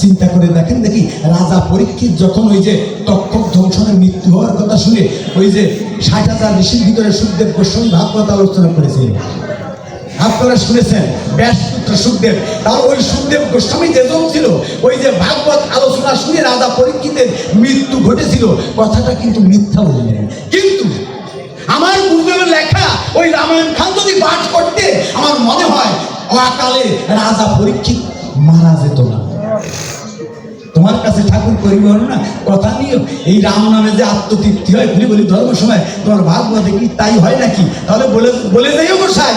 চিন্তা করে দেখেন দেখি রাজা পরীক্ষিত যখন ওই যে তক্ষক ধ্বংসনের মৃত্যু হওয়ার কথা শুনে ওই যে ষাট হাজার ঋষির ভিতরে সুখদেব গোস্বামী ভাগবত আলোচনা করেছিল আপনারা শুনেছেন? ব্যাসপুত্র সুখদেব। তাহলে ওই সুখদেব গোস্বামী যেজন ছিল, ওই যে ভাগবত আলোচনা শুনে রাজা পরীক্ষিতের মৃত্যু ঘটেছিল। কথাটা কিন্তু মিথ্যা বললেন। কিন্তু আমার গুরুদেবের লেখা ওই রামায়ণ খান যদি পাঠ করতে আমার মনে হয়, অকালে রাজা পরীক্ষিত মারা যেত না। তোমার কাছে ঠাকুর পরিবহন না কথা নিয়ে এই রাম নামে যে আত্মতৃপ্তি হয় বলি বলি ধর্ম সময়, তোমার ভাগবতে কি তাই হয় নাকি? তাহলে বলে বলে যাইও গোসাই।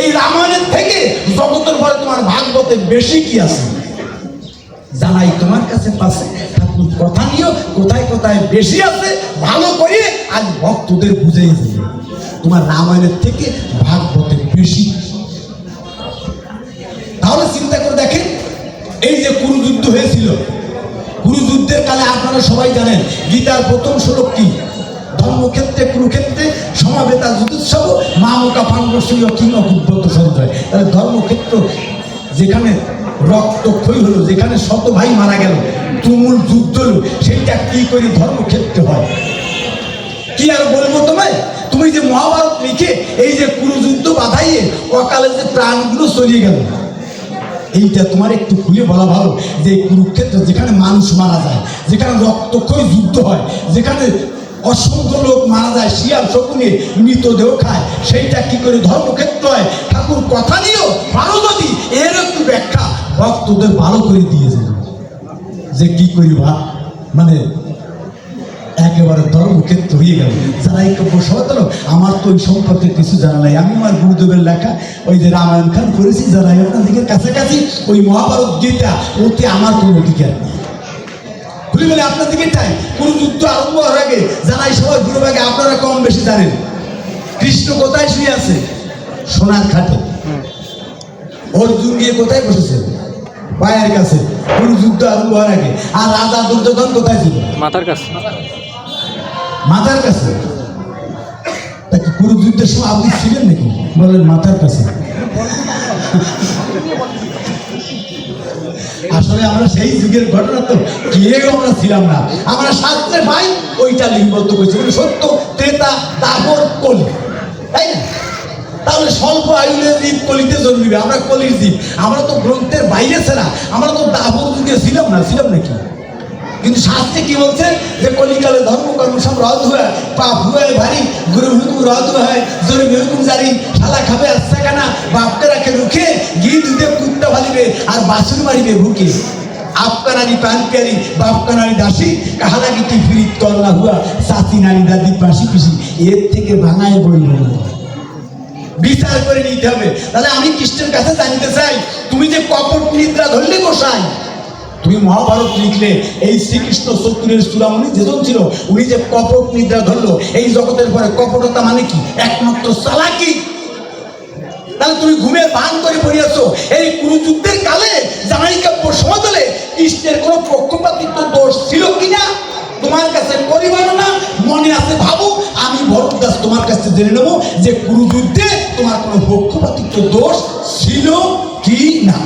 এই রামায়ণের থেকে জগতের পরে তোমার ভাগবতে বেশি কি আছে? জানাই তোমার কাছে পাশে। ঠাকুর, কথা নিয়েও কোথায় কোথায় বেশি আছে, ভালো করে আজ ভক্তদের বুঝে তোমার রামায়ণের থেকে ভাগবতে বেশি কালে আপনারা সবাই জানেন, গীতার প্রথম শ্লোক কি? ধর্মক্ষেত্রে, কুরুক্ষেত্রে সমাবেতা যুদুৎসব মামকা ফান্ডসীয় কিং অকুব্রত সঞ্চয় তাহলে ধর্মক্ষেত্র যেখানে রক্তক্ষয়ী হলো, যেখানে শত ভাই মারা গেল, তুমুল যুদ্ধ হলো, সেইটা কি করে ধর্মক্ষেত্রে হয়? কি আর বলব তোমায়? তুমি যে মহাভারত লিখে এই যে কুরুযুদ্ধ বাধাইয়ে অকালে যে প্রাণগুলো চলিয়ে গেল। এইটা তোমার একটু খুলে বলা ভালো যে কুরুক্ষেত্র যেখানে মানুষ মারা যায়, যেখানে রক্তক্ষয় যুদ্ধ হয়, যেখানে অসংখ্য লোক মারা যায়, শিয়াল শকুনে মৃতদেহ খায়, সেইটা কি করে ধর্মক্ষেত্র হয়? ঠাকুর কথা নিয়েও ভালো যদি, এর একটু ব্যাখ্যা রক্তদের ভালো করে দিয়েছে যে কি করি মানে একেবারে ধর্মক্ষেত্র হয়ে গেল। যারা এই কাব্য সহতল আমার তো ওই সম্পর্কে কিছু জানা নাই। আমি আমার গুরুদেবের লেখা, ওই যে রামায়ণ খান করেছি যারা আপনাদের কাছাকাছি, ওই মহাভারত গীতা, ওতে আমার কোনো অধিকার নেই। খুলে বলে, আপনার দিকে টাই কোন যুদ্ধ আরম্ভ হওয়ার আগে জানাই সবাই গুরুভাগে আপনারা কম বেশি জানেন। কৃষ্ণ কোথায় শুয়ে আছে? সোনার খাটে। অর্জুন গিয়ে কোথায় বসেছে? পায়ের কাছে। কোন যুদ্ধ আরম্ভ হওয়ার আগে। আর রাজা দুর্যোধন কোথায় ছিল? মাথার কাছে। মাথার কাছে। তা কি পুরো যুদ্ধের সময় আপনি ছিলেন নাকি? বলেন, মাথার কাছে। আসলে আমরা সেই যুগের ঘটনা তো কেউ আমরা ছিলাম না। আমরা শাস্ত্রে ভাই ওইটা লিঙ্গত করেছি মানে সত্য, ত্রেতা তারপর কলি। তাই না? তাহলে স্বল্প আয়ুলে জীব কলিতে জন্মিবে, আমরা কলির জীব। আমরা তো গ্রন্থের বাইরে ছাড়া আমরা তো দাবর যুগে ছিলাম না, ছিলাম নাকি? কিন্তু শাস্ত্রে কি বলছে যে কলিকালে ধর্ম কর্ম সব রদ হয়, পাপ হুয়ে ভারী, গুরু হুকুম রদ হয় জরি হুকুম জারি, শালা খাবে আচ্ছা কানা বাপকে রাখে রুখে ঘি দুধে কুত্তা ভালিবে আর বাসুর মারিবে ভুকে আপকা নারী প্যান প্যারি বাপকা নারী দাসী, কাহারা গীতি ফিরিত না হুয়া, সাথী নারী দাদি পাশি পিসি, এর থেকে ভাঙায় বলব বিচার করে নিতে হবে। তাহলে আমি কৃষ্ণের কাছে জানতে চাই, তুমি যে কপট নিদ্রা ধরলে গোসাই তুমি মহাভারত লিখলে, এই শ্রীকৃষ্ণ শত্রুরের চূড়ামণি যেজন ছিল, উনি যে কপট নিদ্রা ধরলো, এই জগতের পরে কপটতা মানে কি? একমাত্র চালাকি। তাহলে তুমি ঘুমের ভান করে পড়িয়াছো এই কুরুযুদ্ধের কালে জামাই কাব্য সমাদলে কৃষ্ণের কোনো পক্ষপাতিত্ব দোষ ছিল কিনা? তোমার কাছে পরিবার না, মনে আছে ভাবো। আমি ভরদাস তোমার কাছে জেনে নেব যে কুরুযুদ্ধে তোমার কোনো পক্ষপাতিত্ব দোষ ছিল কি না